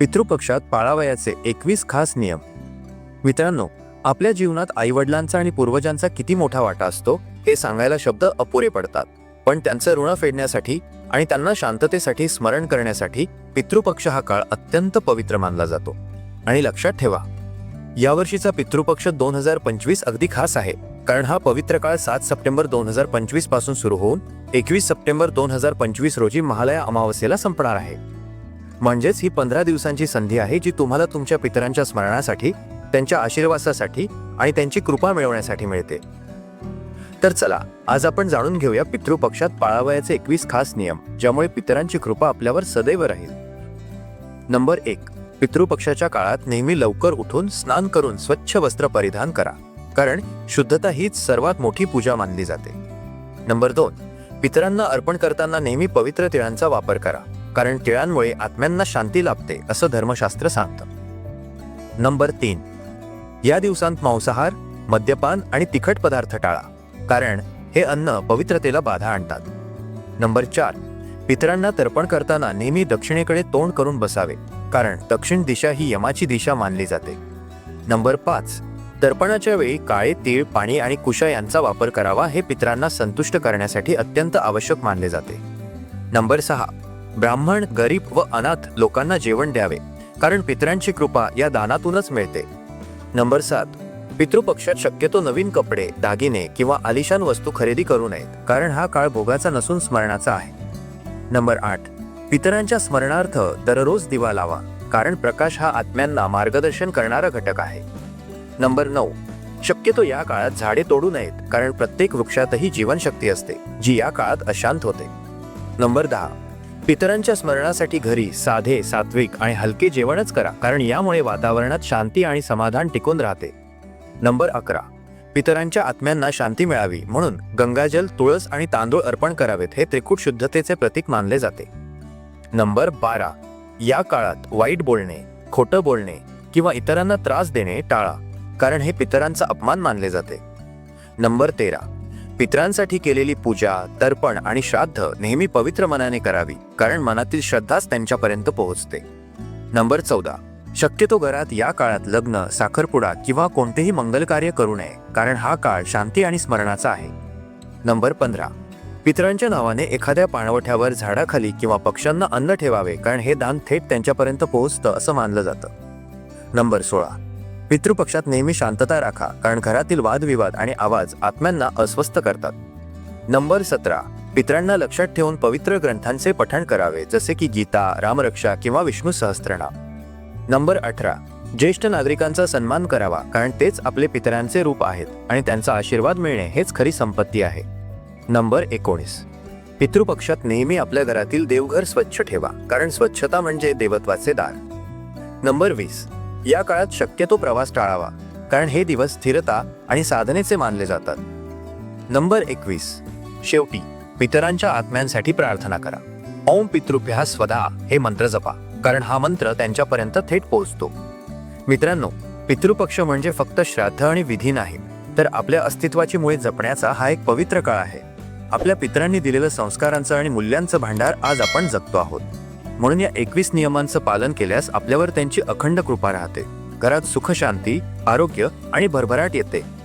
पितृपक्षात पाळावयाचे एकवीस खास नियम. मित्रांनो आपल्या जीवनात आईवडिलांचा आणि पूर्वजांचा किती मोठा वाटा असतो हे सांगायला शब्द अपुरे पडतात. पण त्यांचं ऋण फेडण्यासाठी आणि त्यांना शांततेसाठी स्मरण करण्यासाठी पितृपक्ष हा काळ अत्यंत पवित्र मानला जातो. आणि लक्षात ठेवा यावर्षीचा पितृपक्ष दोन हजार पंचवीस अगदी खास आहे कारण हा पवित्र काळ सात सप्टेंबर दोन हजार पंचवीसपासून सुरू होऊन एकवीस सप्टेंबर दोन हजार पंचवीस रोजी महालया अमावस्येला संपणार आहे. म्हणजेच ही पंधरा दिवसांची संधी आहे जी तुम्हाला तुमच्या पितरांच्या स्मरणासाठी त्यांच्या आशीर्वादासाठी आणि त्यांची कृपा मिळवण्यासाठी मिळते. तर चला आज आपण जाणून घेऊया पितृपक्षात पाळावयाचे एकवीस खास नियम ज्यामुळे पितरांची कृपा आपल्यावर सदैव राहील. नंबर एक पितृपक्षाच्या काळात नेहमी लवकर उठून स्नान करून स्वच्छ वस्त्र परिधान करा कारण शुद्धता हीच सर्वात मोठी पूजा मानली जाते. नंबर दोन पितरांना अर्पण करताना नेहमी पवित्र तिळांचा वापर करा. कारण तिळांमुळे आत्म्यांना शांती लाभते असं धर्मशास्त्र सांगतं. नंबर तीन. या दिवसांत मांसाहार मद्यपान आणि तिखट पदार्थ टाळा कारण हे अन्न पवित्रतेला बाधा आणतात. नंबर चार. पितरांना तर्पण करताना नेहमी दक्षिणेकडे तोंड करून बसावे कारण दक्षिण दिशा ही यमाची दिशा मानली जाते. नंबर पाच. तर्पणाच्या वेळी काळे तीळ पाणी आणि कुशा यांचा वापर करावा हे पितरांना संतुष्ट करण्यासाठी अत्यंत आवश्यक मानले जाते. नंबर सहा. ब्राह्मण गरीब व अनाथ लोकांना जेवण द्यावे कारण पितरांची कृपा या दानातूनच मिळते. नंबर सात. पितृपक्षात शक्यतो नवीन कपडे दागिने किंवा आलिशान वस्तू खरेदी करू नयेत कारण हा काळ भोगाचा नसून स्मरणाचा आहे. नंबर आठ. पितरांच्या स्मरणार्थ दररोज दिवा लावा कारण प्रकाश हा आत्म्यांना मार्गदर्शन करणारा घटक आहे. नंबर नऊ. शक्यतो या काळात झाडे तोडू नयेत कारण प्रत्येक वृक्षातही जीवनशक्ती असते जी या काळात अशांत होते. नंबर दहा. पितरांच्या स्मरणासाठी घरी साधे सात्विक आणि हलके जेवणच करा कारण यामुळे वातावरणात शांती आणि समाधान टिकून राहते. नंबर अकरा. पितरांच्या आत्म्यांना शांती मिळावी म्हणून गंगाजल तुळस आणि तांदूळ अर्पण करावेत हे त्रिकूट शुद्धतेचे प्रतीक मानले जाते. नंबर बारा. या काळात वाईट बोलणे खोटं बोलणे किंवा इतरांना त्रास देणे टाळा कारण हे पितरांचा अपमान मानले जाते. नंबर तेरा. पितरांसाठी केलेली पूजा तर्पण आणि श्राद्ध नेहमी पवित्र मनाने करावी कारण मनातील श्रद्धाच त्यांच्यापर्यंत पोहोचते. नंबर चौदा. शक्यतो घरात या काळात लग्न साखरपुडा किंवा कोणतेही मंगल कार्य करू नये कारण हा काळ शांती आणि स्मरणाचा आहे. नंबर पंधरा. पितरांच्या नावाने एखाद्या पाणवठ्यावर झाडाखाली किंवा पक्ष्यांना अन्न ठेवावे कारण हे दान थेट त्यांच्यापर्यंत पोहोचतं असं मानलं जातं. नंबर सोळा. पितृपक्षात नेहमी शांतता राखा कारण घरातील वादविवाद आणि आवाज आत्म्यांना अस्वस्थ करतात. नंबर सतरा. पितरांना लक्षात ठेवून पवित्र ग्रंथांचे पठण करावे जसे की गीता रामरक्षा किंवा विष्णू सहस्त्रनाम. नंबर अठरा. ज्येष्ठ नागरिकांचा सन्मान करावा कारण तेच आपले पितरांचे रूप आहेत आणि त्यांचा आशीर्वाद मिळणे हेच खरी संपत्ती आहे. नंबर एकोणीस. पितृपक्षात नेहमी आपल्या घरातील देवघर स्वच्छ ठेवा कारण स्वच्छता म्हणजे देवत्वाचे दार. नंबर वीस. या काळात शक्यतो प्रवास टाळावा कारण हे दिवस स्थिरता आणि साधनेचे मानले जातात. नंबर एकवीस. शेवटी पितरांच्या आत्म्यांसाठी प्रार्थना करा. ओम पितृभ्या स्वदा हे मंत्र जपा कारण हा मंत्र त्यांच्यापर्यंत थेट पोहोचतो. मित्रांनो पितृपक्ष म्हणजे फक्त श्राद्ध आणि विधी नाही तर आपल्या अस्तित्वाची मुळे जपण्याचा हा एक पवित्र काळ आहे. आपल्या पितरांनी दिलेलं संस्कारांचं आणि मूल्यांचं भांडार आज आपण जगतो आहोत. म्हणून या एकवीस नियमांचं पालन केल्यास आपल्यावर त्यांची अखंड कृपा राहते. घरात सुखशांती आरोग्य आणि भरभराट येते.